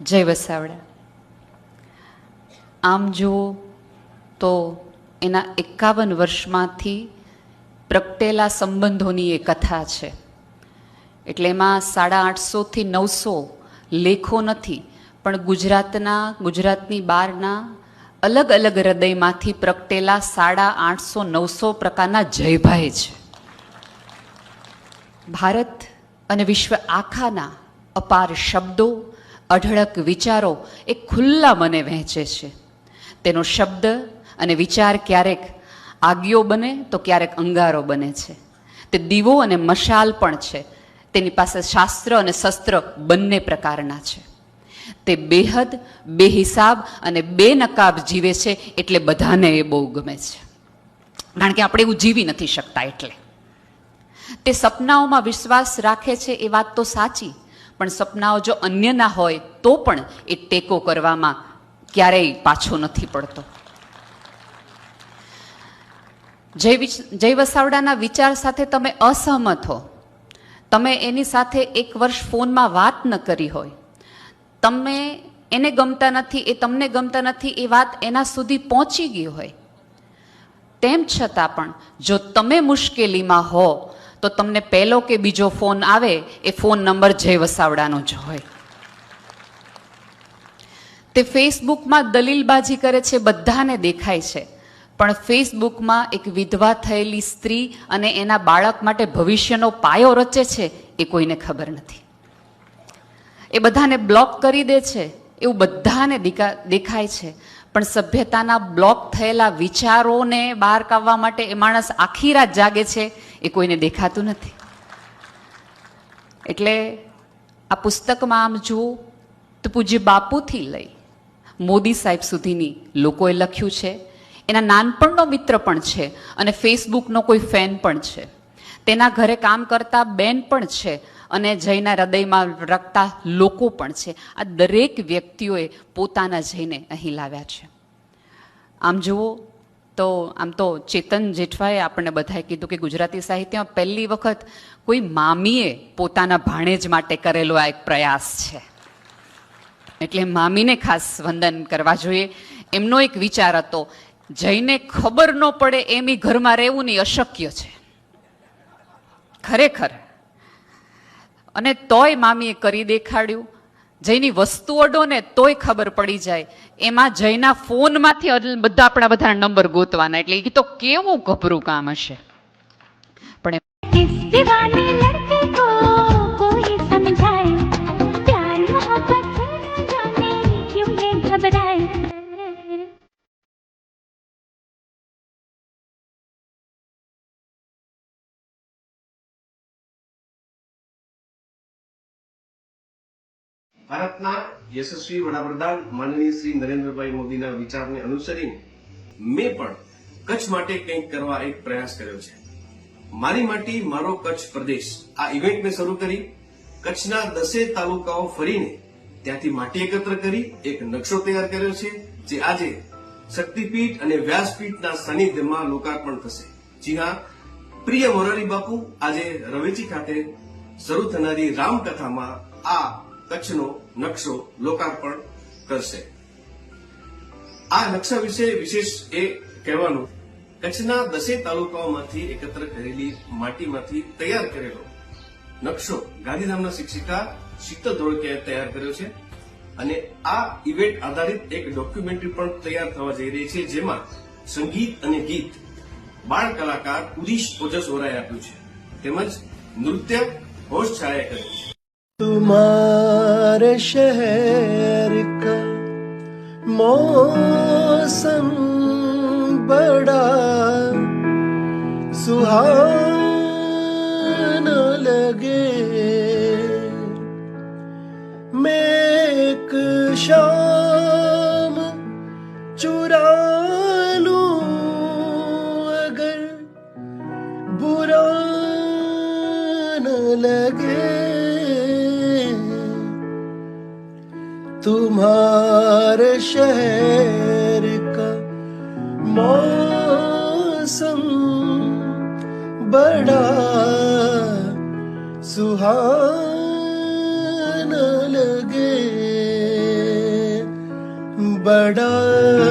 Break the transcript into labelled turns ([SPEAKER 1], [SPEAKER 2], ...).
[SPEAKER 1] જય વસાવડા. આમ જુઓ તો એના એકાવન વર્ષમાંથી પ્રગટેલા સંબંધોની એ કથા છે. એટલે એમાં સાડા આઠસોથી નવસો લેખો નથી, પણ ગુજરાતના, ગુજરાતની બહારના અલગ અલગ હૃદયમાંથી પ્રગટેલા સાડા આઠસો નવસો પ્રકારના જયભાઈ છે. ભારત અને વિશ્વ આખાના અપાર શબ્દો અઢળક વિચારો એ ખુલ્લા મને વહેંચે છે. તેનો શબ્દ અને વિચાર ક્યારેક આગિયો બને તો ક્યારેક અંગારો બને છે. તે દીવો અને મશાલ પણ છે. તેની પાસે શાસ્ત્ર અને શસ્ત્ર બંને પ્રકારના છે. તે બેહદ, બેહિસાબ અને બેનકાબ જીવે છે એટલે બધાને એ બહુ ગમે છે. કારણ કે આપણે એવું જીવી નથી શકતા એટલે. તે સપનાઓમાં વિશ્વાસ રાખે છે એ વાત તો સાચી. પણ સપનાઓ જો અન્યના હોય, તો પણ એ ટેકો કરવામાં ક્યારેય પાછો નથી પડતો. જય જય વસાવડાના વિચાર સાથે તમે અસહમત હો. તમે એની સાથે એક વર્ષ ફોનમાં વાત ન કરી હોય. તમે એને ગમતા નથી, એ તમને ગમતા નથી, એ વાત એના સુધી પહોંચી ગઈ હોય. તેમ છતાં પણ, જો તમે મુશ્કેલીમાં હો તો તમને પહેલો કે બીજો ફોન આવે, એ ફોન નંબર જય વસાવડાનો જ હોય. તે ફેસબુકમાં દલીલબાજી કરે છે, બધાને દેખાય છે. પણ ફેસબુકમાં એક વિધવા થયેલી સ્ત્રી અને એના બાળક માટે ભવિષ્યનો પાયો રચે છે, એ કોઈને ખબર નથી. એ બધાને બ્લોક કરી દે છે, એવું બધાને દેખાય છે. પણ સભ્યતાના બ્લોક થયેલા વિચારોને બહાર કાઢવા માટે એ માણસ આખી રાત જાગે છે એ કોઈને દેખાતું નથી. એટલે આ પુસ્તકમાં આમ જુઓ, તો પૂજ્ય બાપુથી લઈ મોદી સાહેબ સુધીની લોકોએ લખ્યું છે. એના નાનપણનો મિત્ર પણ છે અને ફેસબુકનો કોઈ ફેન પણ છે. તેના ઘરે કામ કરતા બેન પણ છે અને જયના હૃદયમાં રખતા લોકો પણ છે. આ દરેક વ્યક્તિઓએ પોતાના જઈને અહીં લાવ્યા છે. આમ જુઓ તો આમ તો ચેતન જેઠવાએ આપણને બધાએ કીધું કે ગુજરાતી સાહિત્યમાં પહેલી વખત કોઈ મામીએ પોતાના ભાણેજ માટે કરેલો આ એક પ્રયાસ છે. એટલે મામીને ખાસ વંદન કરવા જોઈએ. એમનો એક વિચાર હતો, જઈને ખબર ન પડે એમ ઈ ઘરમાં રહેવું નહીં, અશક્ય છે. ખરેખર. અને તોય મામીએ કરી દેખાડ્યું. જયની વસ્તુ અડો ને તોય ખબર પડી જાય. એમાં જયના ફોનમાંથી બધા આપણા બધા નંબર ગોતવાના. એટલે એ તો કેવું ગભરું કામ હશે. પણ
[SPEAKER 2] ભારતના યશસ્વી વડાપ્રધાન માનનીય શ્રી નરેન્દ્રભાઈ મોદીના વિચારને અનુસરીને મેં પણ કચ્છ માટે કંઈક કરવા એક પ્રયાસ કર્યો છે. મારી માટી મારો કચ્છ પ્રદેશ આ ઇવેન્ટ મેં શરૂ કરી. કચ્છના દસે તાલુકાઓ ફરીને ત્યાંથી માટી એકત્ર કરી, એક નકશો તૈયાર કર્યો છે, જે આજે શક્તિપીઠ અને વ્યાસપીઠના સાનિધ્યમાં લોકાર્પણ થશે. જી હા, પ્રિય મોરારી બાપુ, આજે રવેચી ખાતે શરૂ થનારી રામકથામાં આ કચ્છનો નકશો લોકાર્પણ કરશે. આ નકશા વિશે વિશેષ એ કહેવાનું, કચ્છના દસે તાલુકાઓમાંથી એકત્ર કરેલી માટીમાંથી તૈયાર કરેલો નકશો ગાંધીધામના શિક્ષિકા શીતલ ધોળકીએ તૈયાર કર્યો છે અને આ ઇવેન્ટ આધારિત એક ડોક્યુમેન્ટરી પણ તૈયાર થવા જઈ રહી છે જેમાં સંગીત અને ગીત બાળ કલાકાર ઉદીશ ઓજસ ઓરાએ આપ્યું છે. તેમજ નૃત્ય હોશ છાયા કર્યું છે.
[SPEAKER 3] तुम्हारे शहर का मौसम बड़ा सुहाना लगे मैं एक शाम चुरा लूं अगर बुरा न लगे तुम्हारे शहर का मौसम बड़ा सुहाना लगे बड़ा सुहा